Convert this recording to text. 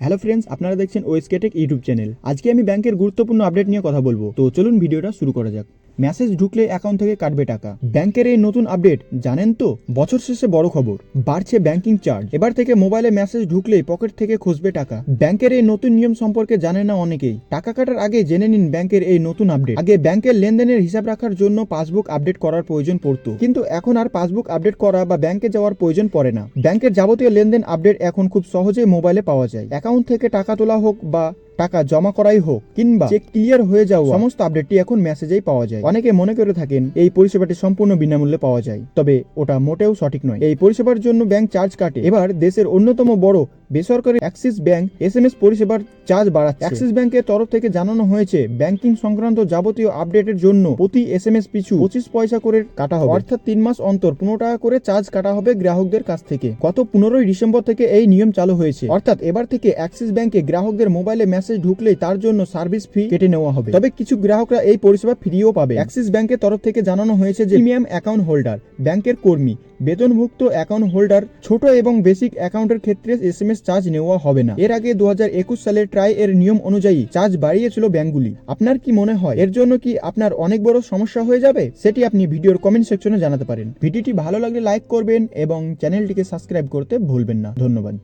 Hello friends, আপনারা দেখছেন ওয়েস্কেটেক YouTube channel. আজকে আমি ব্যাংকের গুরুত্বপূর্ণ আপডেট নিয়ে কথা বলব। তো চলুন ভিডিওটা শুরু করা যাক। মেসেজ ঢুকলে অ্যাকাউন্ট থেকে কাটবে টাকা। ব্যাংকের এই নতুন আপডেট জানেন তো? বছর শেষে বড় খবর। বাড়ছে ব্যাংকিং চার্জ এবার থেকে মোবাইলে মেসেজ ঢুকলেই পকেট থেকে খুঁজবে টাকা। ব্যাংকের এই নতুন নিয়ম সম্পর্কে জানে না অনেকেই। টাকা কাটার আগে জেনে নিন ব্যাংকের এই নতুন আপডেট আগে ব্যাংকের লেনদেনের হিসাব রাখার জন্য পাসবুক আপডেট করার প্রয়োজন পড়তো। কিন্তু এখন আর পাসবুক আপডেট করা বা ব্যাংকে যাওয়ার প্রয়োজন পড়ে না। ব্যাংকের যাবতীয় লেনদেন আপডেট এখন খুব সহজেই মোবাইলে পাওয়া যায়। অ্যাকাউন্ট থেকে টাকা তোলা হোক বা টাকা জমা করাই হোক কিংবা চেক ক্লিয়ার হয়ে যাওয়া, সমস্ত আপডেটটি এখন মেসেজেই পাওয়া যায়। অনেকে মনে করে থাকেন এই পরিষেবাটি সম্পূর্ণ বিনামূল্যে পাওয়া যায়, তবে ওটা মোটেও সঠিক নয়। এই পরিষেবার জন্য ব্যাংক চার্জ কাটে। এবার দেশের অন্যতম বড় বেসরকারি Axis bank S M S পরিষেবার চার্জ বাড়াচ্ছে। অ্যাক্সিস ব্যাংকের তরফ থেকে জানানো হয়েছে, ব্যাংকিং সংক্রান্ত যাবতীয় আপডেটের জন্য প্রতি এস এম এস পিছু পঁচিশ পয়সা করে কাটা হবে। অর্থাৎ তিন মাস অন্তর পনেরো টাকা করে চার্জ কাটা হবে গ্রাহকদের কাছ থেকে। গত পনেরোই ডিসেম্বর থেকে এই নিয়ম চালু হয়েছে। অর্থাৎ এবার থেকে অ্যাক্সিস ব্যাংকে গ্রাহকদের মোবাইলে মেসেজ ঢুকলেই তার জন্য সার্ভিস ফি কেটে নেওয়া হবে। তবে কিছু গ্রাহকরা এই পরিষেবা ফ্রিও পাবে। অ্যাক্সিস ব্যাংকের তরফ থেকে জানানো হয়েছে যে, প্রিমিয়াম অ্যাকাউন্ট হোল্ডার, ব্যাংকের কর্মী, বেতনভুক্ত অ্যাকাউন্ট হোল্ডার, ছোট এবং বেসিক অ্যাকাউন্টের ক্ষেত্রে এস এম এস চার্জ নেওয়া হবে না। এর আগে দু হাজার একুশ সালে ট্রাই এর নিয়ম অনুযায়ী চার্জ বাড়িয়েছিল ব্যাংকগুলি। আপনার কি মনে হয়, এর জন্য কি আপনার অনেক বড় সমস্যা হয়ে যাবে? সেটি আপনি ভিডিওর কমেন্ট সেকশনে জানাতে পারেন। ভিডিওটি ভালো লাগলে লাইক করবেন এবং চ্যানেলটিকে সাবস্ক্রাইব করতে ভুলবেন না। ধন্যবাদ।